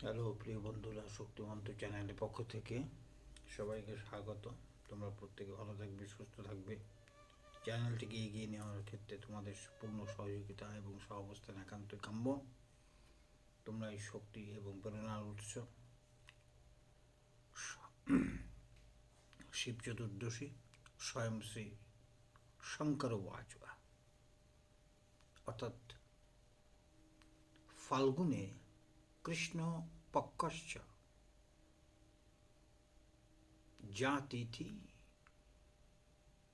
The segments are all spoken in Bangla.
হ্যালো, প্রিয় বন্ধুরা, শক্তিমন্ত চ্যানেলের পক্ষ থেকে সবাইকে স্বাগত। তোমরা প্রত্যেকে ভালো থাকবে, সুস্থ থাকবে। চ্যানেলটিকে এগিয়ে নেওয়ার ক্ষেত্রে তোমাদের পূর্ণ সহযোগিতা এবং সহাবস্থান একান্ত কাম্য। তোমরা এই শক্তি এবং প্রেরণার উৎস। শিব চতুর্দশী, স্বয়ং শ্রী শঙ্কর অর্থাৎ ফাল্গুনে কৃষ্ণ পক্ষশ্চ যা তিথি,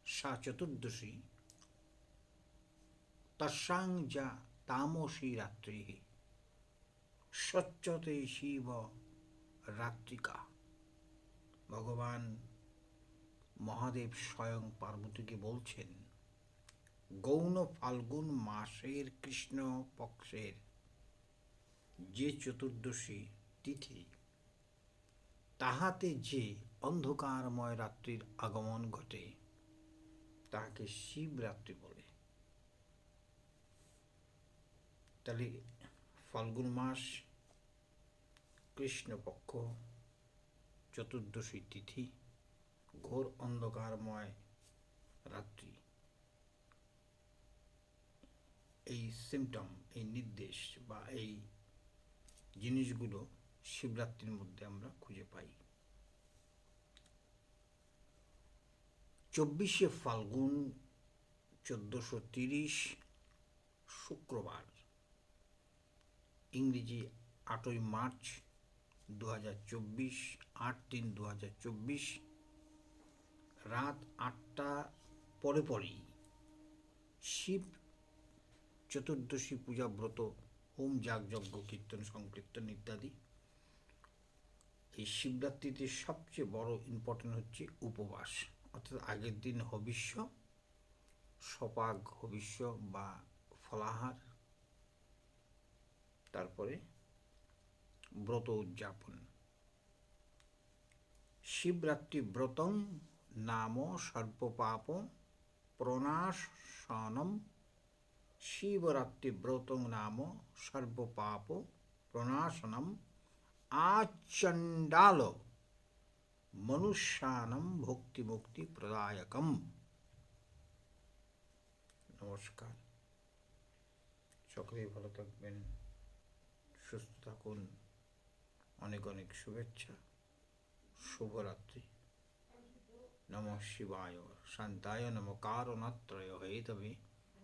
সা চতুর্দশী তস্যাং যা তামসী রাত্রি, স্বচ্ছতে শিব রাত্রিকা। ভগবান মহাদেব স্বয়ং পার্বতীকে বলছেন, গৌণ ফাল্গুন মাসের কৃষ্ণ পক্ষের যে চতুর্দশী তিথি, তাহাতে যে অন্ধকারময় রাত্রির আগমন ঘটে, তাহাকে শিবরাত্রি বলে। তাহলে ফাল্গুন মাস, কৃষ্ণপক্ষ, চতুর্দশী তিথি, ঘোর অন্ধকারময় রাত্রি। এই সিমটম এই নির্দেশ বা এই জিনিসগুলো শিবরাত্রির মধ্যে আমরা খুঁজে পাই। চব্বিশে ফাল্গুন চোদ্দোশো তিরিশ, শুক্রবার, ইংরেজি আটই মার্চ দু হাজার চব্বিশ, আট তিন দু হাজার চব্বিশ, রাত আটটা পরে পরেই শিব চতুর্দশী পূজা ব্রত হোম যাগযজ্ঞ কীর্তন, সংকীর্তন ইত্যাদি। এই শিবরাত্রিতে সবচেয়ে বড় ইম্পর্টেন্ট হচ্ছে উপবাস। অর্থাৎ আগের দিন হবিষ্য, সপাগ হবিষ্য বা ফলাহার, তারপরে ব্রত উদযাপন। শিবরাত্রি ব্রতং নাম সর্বপাপ প্রণাশনম শিবরাত্রি ব্রতং নাম সর্বপাপ প্রণাশনম আচণ্ডাল মনুষ্যানম ভক্তি মুক্তি প্রদায়কম নমস্কার সকলেই ভালো থাকবেন, সুস্থ থাকুন, অনেক অনেক শুভেচ্ছা, শুভরাত্রি। নম শিবায়, শান্তায় নম কারণত্রয়, হেতবে।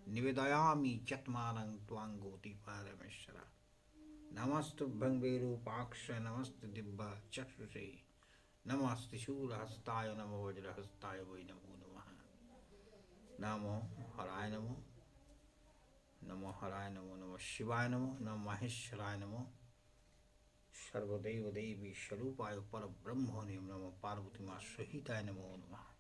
निवेदयामी चत्मारं त्वां गोतिपारमेश्वर नमस्तुभ्यं वेरूपाक्ष नमस्त दिब्ब चक्षुषे। नमस्त शूलहस्ताय, नमो वज्रहस्ताय, वै नमो नमः। नमो हराय नमो। नमो हराय नमो नमो शिवाय नमो, नम महेश्वराय नमो। सर्वदेव देवी स्वरूपाय पर ब्रह्मणे नमो पार्वती माँ सहिताय नमो नमः।